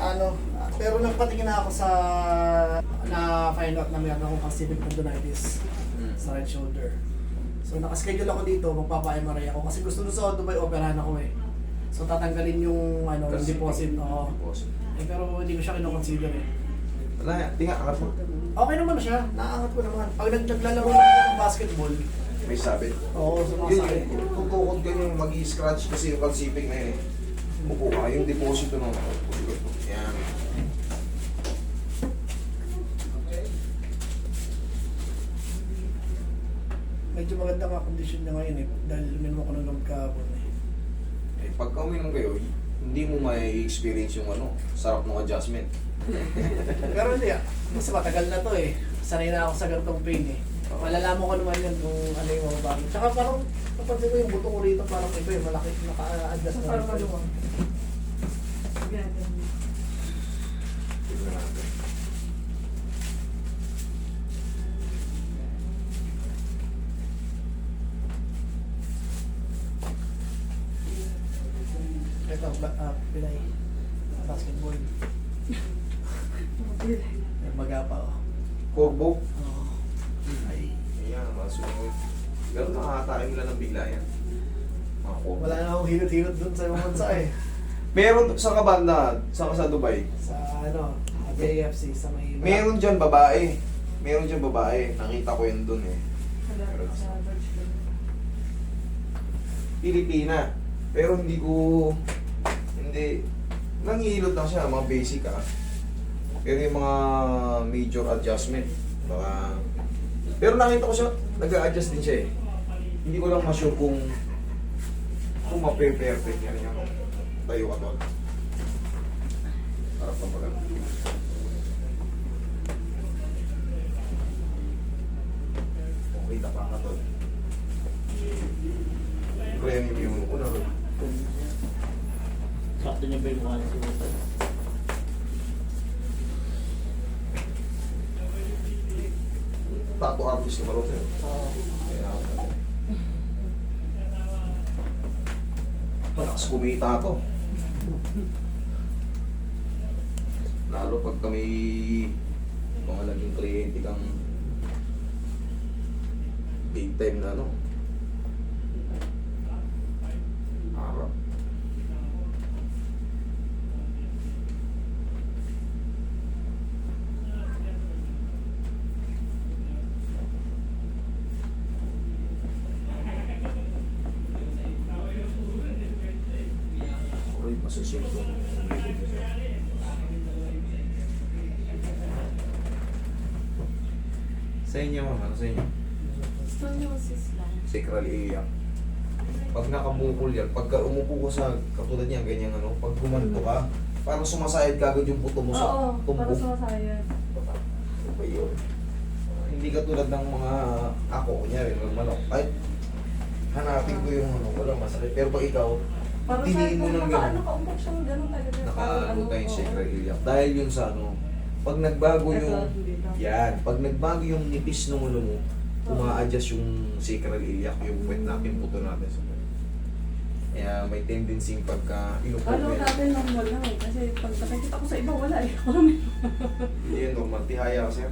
ano, pero nagpatingin na ako sa na find out na meron akong cystic tendonitis Mm. sa right shoulder. So nakaschedule ako dito, magpapa-MRI ako kasi gusto doon sa Dubai operahan ako eh. So tatanggalin yung ano, yung Kasi- deposit. Oo. Deposit. Eh, pero hindi ko siya kino-consider eh. Wala. Tinga, angat mo. Okay naman siya, naaangat ko naman. Pag nag- naglalaro na ako ng basketball, May sabit. oo, Yun sumasakit. yun. Kung tukod ka yung mag-i-scratch kasi yung kalsiping na yun eh. Upo ka. Yung deposito nung Yan. Medyo maganda nga condition niya ngayon eh, dahil uminom ako ng gamot kahapon eh. Eh, pagka uminom kayo, hindi mo may experience yung ano, sarap ng adjustment. Pero hindi ah, kasi matagal na to eh. Sanay na ako sa ganitong pain eh. Malalaman ko naman yan kung ano yung mga bakit. Tsaka parang napansin ko yung buto ko rito parang iba eh, malaki, naka-adjust na. Parang maluwang. Ito, ba, ah, Pinay. Basketball. May baga pa oh. Corbo. Oo. Masunod. Ganun nakakatayo nila ng bigla yan. Mga corbo. wala na akong hilot-hilot dun sa ibang bansa eh. Meron sa kabanda, sa sa Dubai. Sa ano, JFC, sa may... Meron dyan babae. Meron dyan babae. Nakita ko yun dun eh. Clooney. Pilipina. Pero hindi ko... Hindi... Nangihilot lang siya, mga basic ah. Pero yung mga major adjustment, baka... Pero nakita ko siya, nag-a-adjust din siya eh. Hindi ko lang ma-sure kung kung ma-perfect niya yung tayo ka doon. Para pampagal. Okay, tapa ka doon. Premium yung una. Sakto niya ba yung mukha Tato artist ka pala sa'yo. Oo. Kaya Malakas kumita to. Lalo pag kami mga naging kliyente kang big time na ano. Harap. Uy, masusunod ko. Sa inyo, ma'am, ano sa inyo? Scoliosis lang. Sacral iliac. Pag nakabukol yan, pagka umupo ka sa, katulad niyan, ganyan ano, pag gumanto ka, parang sumasayad ka agad yung buto mo sa Oo, para tumbok. sumasayad. Ano ba yun? Hindi katulad ng mga ako, kunyari, normal ako. Kahit hanapin ko yung ano, walang masakit. Pero pag ikaw, Parang mo ng ganun. ano, kaumpok siyang ganun talaga. nakaano tayo yung oo. sacral iliac. Dahil yun sa ano, pag nagbago yung, yan, pag nagbago yung nipis ng ulo mo, uma-adjust yung sacral iliac, yung puwet natin, puto natin sa puwet. Kaya may tendency pagka inupo Ano natin normal lang eh. Kasi pag nakikita ko sa iba, wala eh. Hindi yan normal. Tihaya kasi.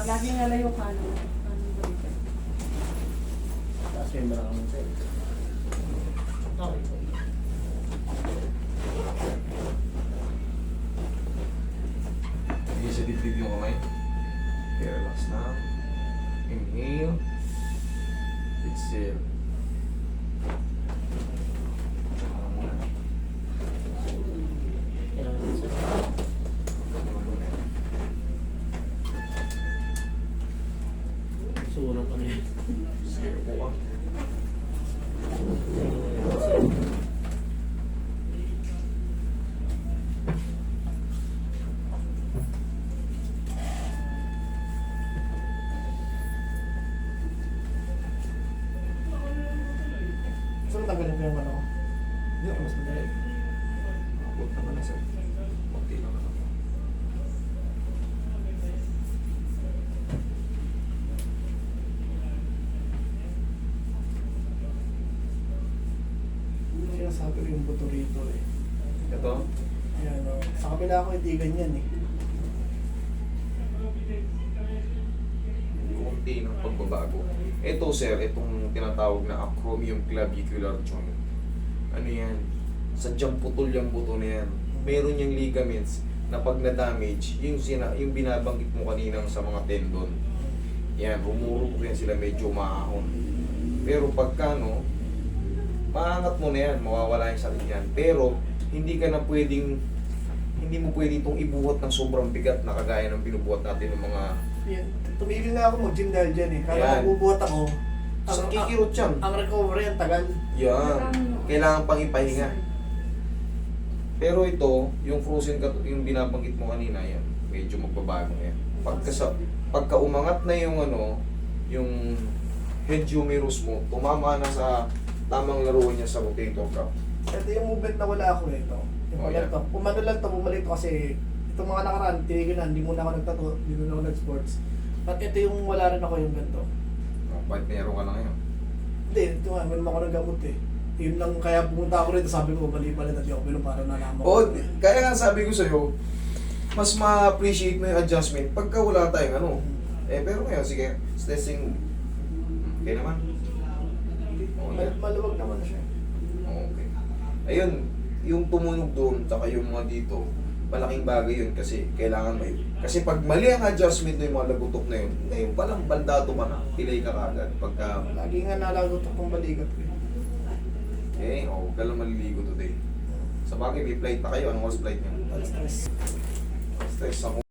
Lagi nga lang yung kanan. Balikan. Tapos may maraming sa'yo. Okay. Hindi sa dibdib yung kamay. Okay, relax na. Inhale. Exhale. Tsaka muna. Kailangan yun sa'yo. Ka. So, tanggalin ko yung ano. Hindi ako mas madali. Abot naman na sir. Kunti lang naman. Sinasabi ko yung buto rito eh. Ito. Ayan, oh. Sa kabila ko, hindi ganyan eh. Kunti ng pagbabago. Ito sir, itong tinatawag na acromion clavicular joint. Ano yan? Sadyang putol yung buto na yan. Meron yung ligaments na pag na-damage, yung, sina, yung binabanggit mo kaninang sa mga tendon, yan, rumurok yan sila medyo maahon. Pero pagka no, maangat mo na yan, mawawala yung sakit yan. Pero, hindi ka na pwedeng, hindi mo pwede itong ibuhat ng sobrang bigat na kagaya ng binubuhat natin ng mga Yan. Tumigil na ako mag-gym dahil dyan eh. Kala Yan. ko bubuhat ako. sa Ang, kikirot yan. ang recovery, ang tagal. Yan. Kailangan pang ipahinga. Pero ito, yung frozen cut, yung binabanggit mo kanina, yan, medyo magbabago na yan. Pagka, sa, pagka umangat na yung ano, yung head humerus mo, tumama na sa tamang laruan niya sa rotator cuff. Ito yung movement na wala ako eh. Ito. Yung Oh, yan. to. Umano lang to, bumalik to kasi itong mga nakaraan, tinigil na, hindi muna ako nagtato, hindi muna ako nag-sports. At ito yung wala rin ako yung ganito. Oh, bakit meron ka na ngayon? Hindi, ito nga, meron ako ng gamot eh. Yun lang, kaya pumunta ako rito, sabi ko, bali pala na ako, pero para nalaman Oo, kaya nga sabi ko sa'yo, mas ma-appreciate mo yung adjustment pagka wala tayong ano. Eh, pero ngayon, sige, stressing, okay naman. Oo, Mal- maluwag naman siya. Okay. Ayun, yung tumunog doon, tsaka yung mga dito, malaking bagay yun kasi kailangan may... Kasi pag mali ang adjustment ng mga lagutok na yun, ngayon palang bandado ka na, pilay ka kagad. Pagka, Lagi nga nalagot akong balikat ko. eh. eh, oh, huwag ka lang maliligo today. Sa bagay, may flight pa kayo. Anong oras flight niyo? Alas tres. Stress ako.